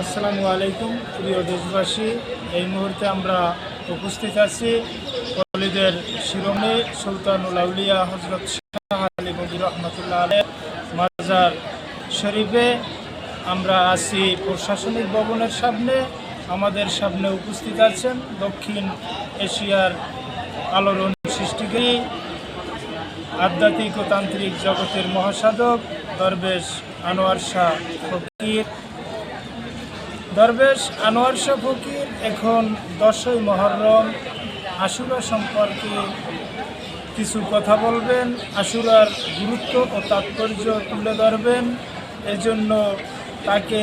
আসসালামু আলাইকুম, প্রিয় দেশবাসী। এই মুহূর্তে আমরা উপস্থিত আছি কলিদের শিরোমণি সুলতানুল আউলিয়া হজরত শাহ আলী মজির রহমতুল্লাহ আলের মাজার শরীফে। আমরা আছি প্রশাসনিক ভবনের সামনে। আমাদের সামনে উপস্থিত আছেন দক্ষিণ এশিয়ার আলোড়ন সৃষ্টিকারী, আধ্যাত্মিক ও তান্ত্রিক জগতের মহাসাধক, দরবেশ আনোয়ার শাহ ফকির। দরবেশ আনোয়ার শাহ ফকির এখন দশই মহরম। আশুরা সম্পর্কে কিছু কথা বলবেন, আশুরার গুরুত্ব ও তাৎপর্য তুলে ধরবেন। এজন্য তাকে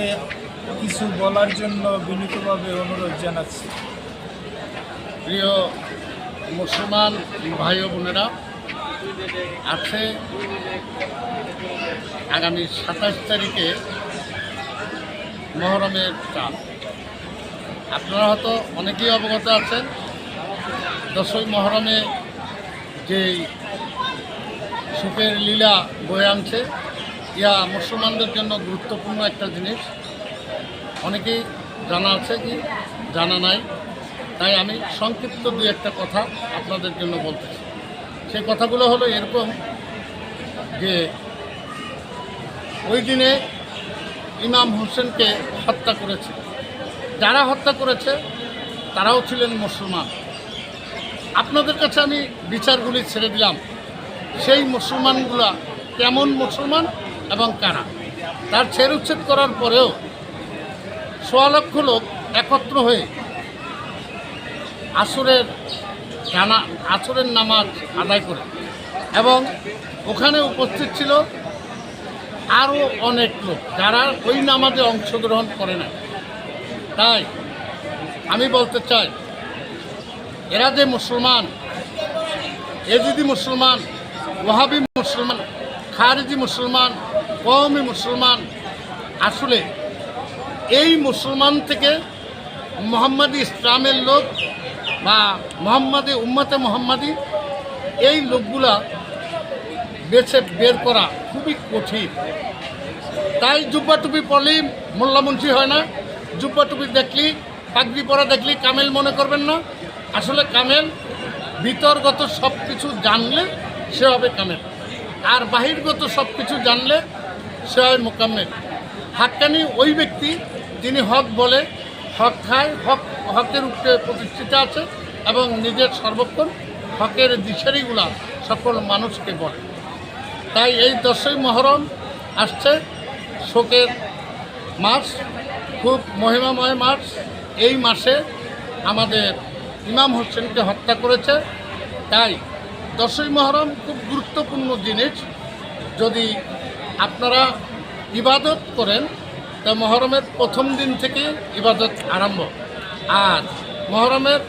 কিছু বলার জন্য বিনীতভাবে অনুরোধ জানাচ্ছি। প্রিয় মুসলমান ভাই বোনেরা আছে আগামী সাতাশ তারিখে মহরমের চাঁদ। আপনারা হয়তো অনেকেই অবগত আছেন, দশই মহরমে যেই সুখের লীলা বয়ে আনছে, ইয়া মুসলমানদের জন্য গুরুত্বপূর্ণ একটা জিনিস। অনেকেই জানা আছে কি, জানা নাই। তাই আমি সংক্ষিপ্ত দুই একটা কথা আপনাদের জন্য বলতেছি। সেই কথাগুলো হলো এরকম যে, ওই দিনে ইমাম হোসেনকে হত্যা করেছে। যারা হত্যা করেছে, তারাও ছিলেন মুসলমান। আপনাদের কাছে আমি বিচারগুলি ছেড়ে দিলাম। সেই মুসলমানগুলা কেমন মুসলমান এবং কারা? তার ছেড় উচ্ছেদ করার পরেও সোয়া লক্ষ লোক একত্র হয়ে আসরের জানা, আসরের নামাজ আদায় করে। এবং ওখানে উপস্থিত ছিল আরও অনেক লোক যারা ওই নামাজে অংশগ্রহণ করে না। তাই আমি বলতে চাই, এরা যে মুসলমান এ যদি মুসলমান ওহাবি মুসলমান, খারিজি মুসলমান, কওমি মুসলমান, আসলে এই মুসলমান থেকে মোহাম্মদী ইসলামের লোক বা মোহাম্মদী উম্মতে মোহাম্মদী, এই লোকগুলা বেছে বের করা খুবই কঠিন। তাই জুব্বা টুপি পরলেই মোল্লা মুন্সি হয় না। জুব্বা টুপি দেখলি, পাগড়ি পরা দেখলি, কামেল মনে করবেন না। আসলে কামেল ভিতরগত সব কিছু জানলে সে হবে কামেল। আর বাহিরগত সব কিছু জানলে সে হয় মোকাম্মেল। হাক্কানি ওই ব্যক্তি যিনি হক বলে হক খায়, হক, হকের উপরে প্রতিষ্ঠিত আছে এবং নিজের সর্বক্ষণ হকের দিশারিগুলা সকল মানুষকে বলে। তাই এই দশই মহরম আসছে শোকের মাস, খুব মহিমাময় মাস। এই মাসে আমাদের ইমাম হোসেনকে হত্যা করেছে। তাই দশই মহরম খুব গুরুত্বপূর্ণ জিনিস। যদি আপনারা ইবাদত করেন, তা মহরমের প্রথম দিন থেকে ইবাদত আরম্ভ। আর মহরমের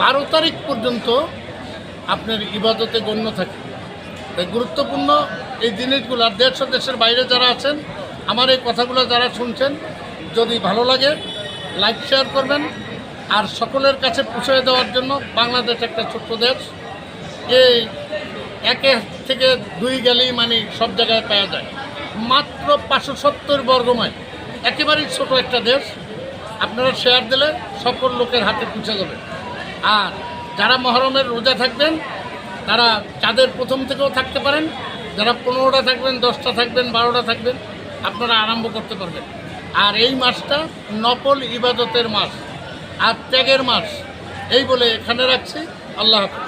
বারো তারিখ পর্যন্ত আপনার ইবাদতে গণ্য থাকে। তাই গুরুত্বপূর্ণ এই জিনিসগুলো। আর ও দেশের বাইরে যারা আছেন, আমার এই কথাগুলো যারা শুনছেন, যদি ভালো লাগে লাইক শেয়ার করবেন। আর সকলের কাছে পৌঁছে দেওয়ার জন্য বাংলাদেশ একটা ছোট্ট দেশ। এই একে থেকে দুই গেলেই মানে সব জায়গায় পাওয়া যায়। মাত্র পাঁচশো সত্তর বর্গমাইল একেবারেই ছোট একটা দেশ। আপনারা শেয়ার দিলে সকল লোকের হাতে পৌঁছে যাবে। আর যারা মহরমের রোজা থাকবেন তারা চাঁদের প্রথম থেকেও থাকতে পারেন, যারা পনেরোটা থাকবেন, দশটা থাকবেন, বারোটা থাকবেন, আপনারা আরম্ভ করতে পারবেন। আর এই মাসটা নকল ইবাদতের মাস, আর ত্যাগের মাস, এই বলে এখানে রাখছি। আল্লাহ হাফিজ।